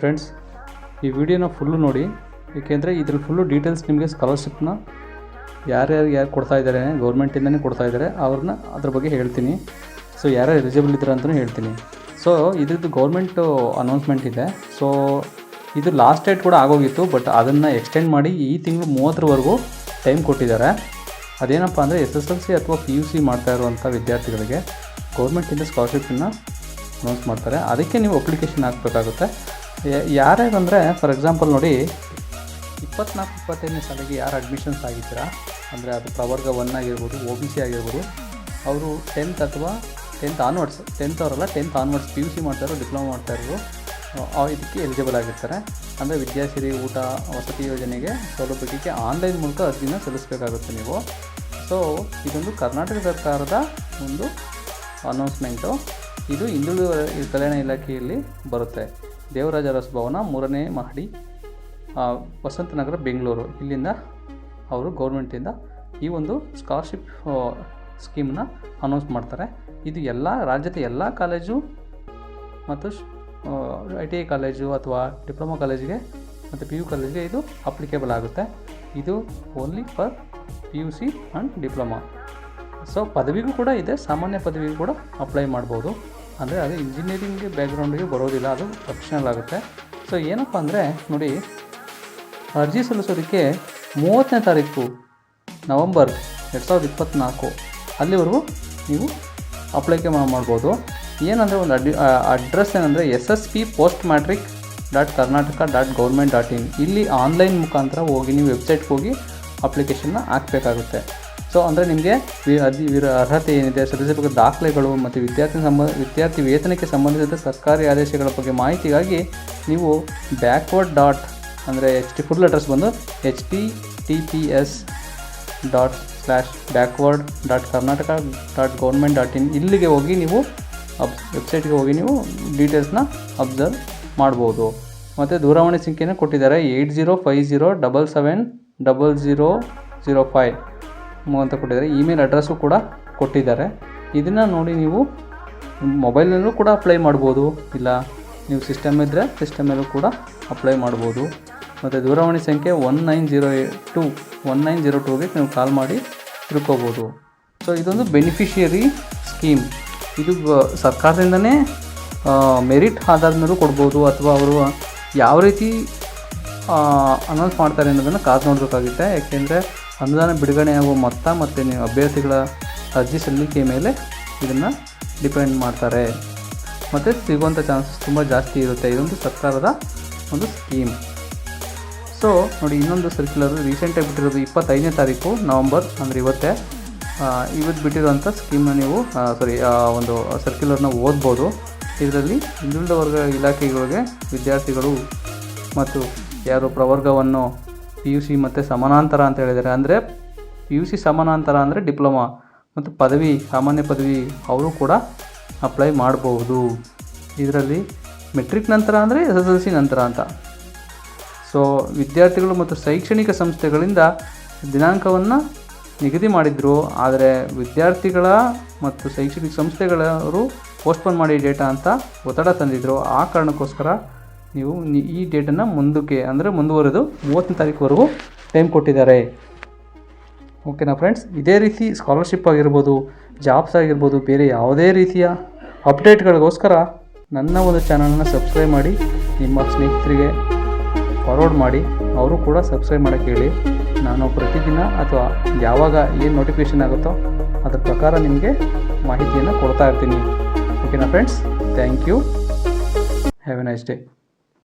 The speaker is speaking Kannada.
ಫ್ರೆಂಡ್ಸ್ ಈ ವಿಡಿಯೋನ ಫುಲ್ಲು ನೋಡಿ. ಏಕೆಂದರೆ ಇದ್ರಲ್ಲಿ ಫುಲ್ಲು ಡೀಟೇಲ್ಸ್ ನಿಮಗೆ ಸ್ಕಾಲರ್ಶಿಪ್ನ ಯಾರ್ಯಾರು ಯಾರು ಕೊಡ್ತಾ ಇದ್ದಾರೆ ಗೌರ್ಮೆಂಟಿಂದನೇ ಕೊಡ್ತಾ ಇದ್ದಾರೆ ಅವ್ರನ್ನ ಅದ್ರ ಬಗ್ಗೆ ಹೇಳ್ತೀನಿ. ಸೊ ಯಾರ್ಯಾರು ಎಲಿಜಿಬಲ್ ಇದ್ದಾರೆ ಅಂತಲೂ ಹೇಳ್ತೀನಿ. ಸೊ ಇದ್ರದ್ದು ಗೌರ್ಮೆಂಟು ಅನೌನ್ಸ್ಮೆಂಟ್ ಇದೆ. ಸೊ ಇದು ಲಾಸ್ಟ್ ಡೇಟ್ ಕೂಡ ಆಗೋಗಿತ್ತು ಬಟ್ ಅದನ್ನು ಎಕ್ಸ್ಟೆಂಡ್ ಮಾಡಿ ಈ ತಿಂಗಳು ಮೂವತ್ತರವರೆಗೂ ಟೈಮ್ ಕೊಟ್ಟಿದ್ದಾರೆ. ಅದೇನಪ್ಪ ಅಂದರೆ ಎಸ್ ಎಸ್ ಎಲ್ ಸಿ ಅಥವಾ ಪಿ ಯು ಸಿ ಮಾಡ್ತಾ ಇರುವಂಥ ವಿದ್ಯಾರ್ಥಿಗಳಿಗೆ ಗೌರ್ಮೆಂಟಿಂದ ಸ್ಕಾಲರ್ಶಿಪ್ಪನ್ನು ಅನೌನ್ಸ್ ಮಾಡ್ತಾರೆ. ಅದಕ್ಕೆ ನೀವು ಅಪ್ಲಿಕೇಶನ್ ಹಾಕಬೇಕಾಗುತ್ತೆ. ಯಾರ್ಯಾರು ಅಂದರೆ ಫಾರ್ ಎಕ್ಸಾಂಪಲ್ ನೋಡಿ, ಇಪ್ಪತ್ನಾಲ್ಕು, ಇಪ್ಪತ್ತೈದನೇ ಸಾಲಿಗೆ ಯಾರು ಅಡ್ಮಿಷನ್ಸ್ ಆಗಿದ್ದೀರಾ? ಅಂದರೆ ಅದು ಪ್ರವರ್ಗ ಒನ್ ಆಗಿರ್ಬೋದು ಒ ಬಿ ಸಿ ಆಗಿರ್ಬೋದು, ಅವರು ಟೆಂತ್ ಅಥವಾ ಟೆಂತ್ ಆನ್ವರ್ಡ್ಸ್ ಟೆಂತ್ ಅವರಲ್ಲ tenth onwards P U C ಮಾಡ್ತಾರೋ ಡಿಪ್ಲೊಮಾ ಮಾಡ್ತಾ ಇರೋರು ಆ, ಇದಕ್ಕೆ ಎಲಿಜಿಬಲ್ ಆಗಿರ್ತಾರೆ. ಅಂದರೆ ವಿದ್ಯಾಸಿರಿ ಊಟ ವಸತಿ ಯೋಜನೆಗೆ ಸೌಲಭ್ಯಕ್ಕೆ ಆನ್ಲೈನ್ ಮೂಲಕ ಅರ್ಜಿನ ಸಲ್ಲಿಸಬೇಕಾಗುತ್ತೆ ನೀವು. ಸೊ ಇದೊಂದು ಕರ್ನಾಟಕ ಸರ್ಕಾರದ ಒಂದು ಅನೌನ್ಸ್ಮೆಂಟು ಇದು ಹಿಂದುಳಿದ ಕಲ್ಯಾಣ ಇಲಾಖೆಯಲ್ಲಿ ಬರುತ್ತೆ. ದೇವರಾಜ ಅರಸ್ ಭವನ ಮೂರನೇ ಮಹಡಿ ವಸಂತನಗರ ಬೆಂಗಳೂರು. ಇಲ್ಲಿಂದ ಅವರು ಗೌರ್ಮೆಂಟಿಂದ ಈ ಒಂದು ಸ್ಕಾಲರ್ಶಿಪ್ ಸ್ಕೀಮ್ನ ಅನೌನ್ಸ್ ಮಾಡ್ತಾರೆ. ಇದು ಎಲ್ಲ ರಾಜ್ಯದ ಎಲ್ಲ ಕಾಲೇಜು ಮತ್ತು ಐ ಟಿ ಐ ಕಾಲೇಜು ಅಥವಾ ಡಿಪ್ಲೊಮಾ ಕಾಲೇಜಿಗೆ ಮತ್ತು ಪಿ ಯು ಕಾಲೇಜಿಗೆ ಇದು ಅಪ್ಲಿಕೇಬಲ್ ಆಗುತ್ತೆ. ಇದು only for P U C and diploma so ಪದವಿಗೂ ಕೂಡ ಇದೆ, ಸಾಮಾನ್ಯ ಪದವಿಗೂ ಕೂಡ ಅಪ್ಲೈ ಮಾಡ್ಬೋದು. ಅಂದರೆ ಅದು ಇಂಜಿನಿಯರಿಂಗ್ ಬ್ಯಾಕ್ಗ್ರೌಂಡಿಗೆ ಬರೋದಿಲ್ಲ, ಅದು ಪ್ರೊಫೆಷನಲ್ ಆಗುತ್ತೆ. ಸೊ ಏನಪ್ಪ ಅಂದರೆ ನೋಡಿ, ಅರ್ಜಿ ಸಲ್ಲಿಸೋದಕ್ಕೆ ಮೂವತ್ತನೇ ತಾರೀಕು ನವಂಬರ್ ಎರಡು ಸಾವಿರದ ಇಪ್ಪತ್ತ್ನಾಲ್ಕು ಅಲ್ಲಿವರೆಗೂ ನೀವು ಅಪ್ಲೈಕೆ ಮಾಡ್ಬೋದು. ಏನಂದರೆ ಒಂದು ಅಡ್ ಅಡ್ರೆಸ್ ಏನಂದರೆ S S P post matric dot Karnataka dot government dot in ಇಲ್ಲಿ ಆನ್ಲೈನ್ ಮುಖಾಂತರ ಹೋಗಿ ನೀವು ವೆಬ್ಸೈಟ್ಗೆ ಹೋಗಿ ಅಪ್ಲಿಕೇಶನ್ನ ಹಾಕಬೇಕಾಗುತ್ತೆ. ಸೊ ಅಂದರೆ ನಿಮಗೆ ಅದಿ ವಿರ ಅರ್ಹತೆ ಏನಿದೆ ಸಲ್ಲಿಸಬೇಕಾದ ದಾಖಲೆಗಳು ಮತ್ತು ವಿದ್ಯಾರ್ಥಿ ಸಂಬಂಧ ವಿದ್ಯಾರ್ಥಿ ವೇತನಕ್ಕೆ ಸಂಬಂಧಿಸಿದ ಸರ್ಕಾರಿ ಆದೇಶಗಳ ಬಗ್ಗೆ ಮಾಹಿತಿಗಾಗಿ ನೀವು ಬ್ಯಾಕ್ವರ್ಡ್ ಡಾಟ್ ಅಂದರೆ ಎಚ್ ಟಿ ಫುಲ್ ಅಡ್ರೆಸ್ ಬಂದು H T T P S dot slash backward dot Karnataka dot government dot in ಇಲ್ಲಿಗೆ ಹೋಗಿ ನೀವು ಅಬ್ ವೆಬ್ಸೈಟ್ಗೆ ಹೋಗಿ ನೀವು ಡೀಟೇಲ್ಸ್ನ ಅಬ್ಸರ್ವ್ ಮಾಡ್ಬೋದು. ಮತ್ತು ದೂರವಾಣಿ ಸಂಖ್ಯೆನ ಕೊಟ್ಟಿದ್ದಾರೆ eight zero five zero double seven double zero zero five ಅಂತ ಕೊಟ್ಟಿದ್ದಾರೆ. ಇಮೇಲ್ ಅಡ್ರೆಸ್ಸು ಕೂಡ ಕೊಟ್ಟಿದ್ದಾರೆ. ಇದನ್ನು ನೋಡಿ ನೀವು ಮೊಬೈಲ್ನಲ್ಲೂ ಕೂಡ ಅಪ್ಲೈ ಮಾಡ್ಬೋದು. ಇಲ್ಲ, ನೀವು ಸಿಸ್ಟಮ್ ಇದ್ದರೆ ಸಿಸ್ಟಮಲ್ಲೂ ಕೂಡ ಅಪ್ಲೈ ಮಾಡ್ಬೋದು. ಮತ್ತು ದೂರವಾಣಿ ಸಂಖ್ಯೆ one nine zero two one nine zero ಟೂಗೆ ನೀವು ಕಾಲ್ ಮಾಡಿ ತಿಳ್ಕೊಬೋದು. ಸೊ ಇದೊಂದು ಬೆನಿಫಿಷಿಯರಿ ಸ್ಕೀಮ್ ಇದು ಸರ್ಕಾರದಿಂದನೇ ಮೆರಿಟ್ ಆಧಾರದ ಮೇಲೂ ಕೊಡ್ಬೋದು. ಅಥವಾ ಅವರು ಯಾವ ರೀತಿ ಅನೌನ್ಸ್ ಮಾಡ್ತಾರೆ ಅನ್ನೋದನ್ನು ಕಾದು ನೋಡಬೇಕಾಗುತ್ತೆ. ಯಾಕೆಂದರೆ ಅನುದಾನ ಬಿಡುಗಡೆಯಾಗುವ ಮೊತ್ತ ಮತ್ತು ನೀವು ಅಭ್ಯರ್ಥಿಗಳ ಅರ್ಜಿ ಸಲ್ಲಿಕೆ ಮೇಲೆ ಇದನ್ನು ಡಿಪೆಂಡ್ ಮಾಡ್ತಾರೆ. ಮತ್ತು ಸಿಗುವಂಥ ಚಾನ್ಸಸ್ ತುಂಬ ಜಾಸ್ತಿ ಇರುತ್ತೆ. ಇದೊಂದು ಸರ್ಕಾರದ ಒಂದು ಸ್ಕೀಮ್. ಸೊ ನೋಡಿ ಇನ್ನೊಂದು ಸರ್ಕ್ಯುಲರ್ ರೀಸೆಂಟಾಗಿ ಬಿಟ್ಟಿರೋದು ಇಪ್ಪತ್ತೈದನೇ ತಾರೀಕು, ನವಂಬರ್ ಅಂದರೆ ಇವತ್ತೇ. ಇವತ್ತು ಬಿಟ್ಟಿರೋಂಥ ಸ್ಕೀಮ್ನ ನೀವು ಸಾರಿ ಒಂದು ಸರ್ಕ್ಯುಲರ್ನ ಓದ್ಬೋದು. ಇದರಲ್ಲಿ ಹಿಂದುಳಿದ ವರ್ಗ ಇಲಾಖೆಗಳಿಗೆ ವಿದ್ಯಾರ್ಥಿಗಳು ಮತ್ತು ಯಾರು ಪ್ರವರ್ಗವನ್ನು ಪಿ ಯು ಸಿ ಮತ್ತು ಸಮಾನಾಂತರ ಅಂತ ಹೇಳಿದ್ದಾರೆ. ಅಂದರೆ ಪಿ ಯು ಸಿ ಸಮಾನಾಂತರ ಅಂದರೆ ಡಿಪ್ಲೊಮಾ ಮತ್ತು ಪದವಿ, ಸಾಮಾನ್ಯ ಪದವಿ ಅವರು ಕೂಡ ಅಪ್ಲೈ ಮಾಡಬಹುದು. ಇದರಲ್ಲಿ ಮೆಟ್ರಿಕ್ ನಂತರ ಅಂದರೆ ಎಸ್ ಎಸ್ ಎಲ್ ಸಿ ನಂತರ ಅಂತ. ಸೊ ವಿದ್ಯಾರ್ಥಿಗಳು ಮತ್ತು ಶೈಕ್ಷಣಿಕ ಸಂಸ್ಥೆಗಳಿಂದ ದಿನಾಂಕವನ್ನು ನಿಗದಿ ಮಾಡಿದ್ರು. ಆದರೆ ವಿದ್ಯಾರ್ಥಿಗಳ ಮತ್ತು ಶೈಕ್ಷಣಿಕ ಸಂಸ್ಥೆಗಳವರು ಪೋಸ್ಟ್ಪೋನ್ ಮಾಡಿ ಡೇಟಾ ಅಂತ ಒತ್ತಡ ತಂದಿದ್ರು. ಆ ಕಾರಣಕ್ಕೋಸ್ಕರ ನೀವು ಈ ಡೇಟನ್ನು ಮುಂದಕ್ಕೆ ಅಂದರೆ ಮುಂದುವರೆದು ಮೂವತ್ತನೇ ತಾರೀಕುವರೆಗೂ ಟೈಮ್ ಕೊಟ್ಟಿದ್ದಾರೆ. ಓಕೆನಾ ಫ್ರೆಂಡ್ಸ್ ಇದೇ ರೀತಿ ಸ್ಕಾಲರ್ಶಿಪ್ ಆಗಿರ್ಬೋದು ಜಾಬ್ಸ್ ಆಗಿರ್ಬೋದು, ಬೇರೆ ಯಾವುದೇ ರೀತಿಯ ಅಪ್ಡೇಟ್ಗಳಿಗೋಸ್ಕರ ನನ್ನ ಒಂದು ಚಾನಲನ್ನು ಸಬ್ಸ್ಕ್ರೈಬ್ ಮಾಡಿ, ನಿಮ್ಮ ಸ್ನೇಹಿತರಿಗೆ ಫಾರ್ವರ್ಡ್ ಮಾಡಿ, ಅವರು ಕೂಡ ಸಬ್ಸ್ಕ್ರೈಬ್ ಮಾಡೋಕ್ಕೆ ಹೇಳಿ. ನಾನು ಪ್ರತಿದಿನ ಅಥವಾ ಯಾವಾಗ ಏನು ನೋಟಿಫಿಕೇಷನ್ ಆಗುತ್ತೋ ಅದರ ಪ್ರಕಾರ ನಿಮಗೆ ಮಾಹಿತಿಯನ್ನು ಕೊಡ್ತಾ ಇರ್ತೀನಿ. ಓಕೆನಾ friends thank you have a nice day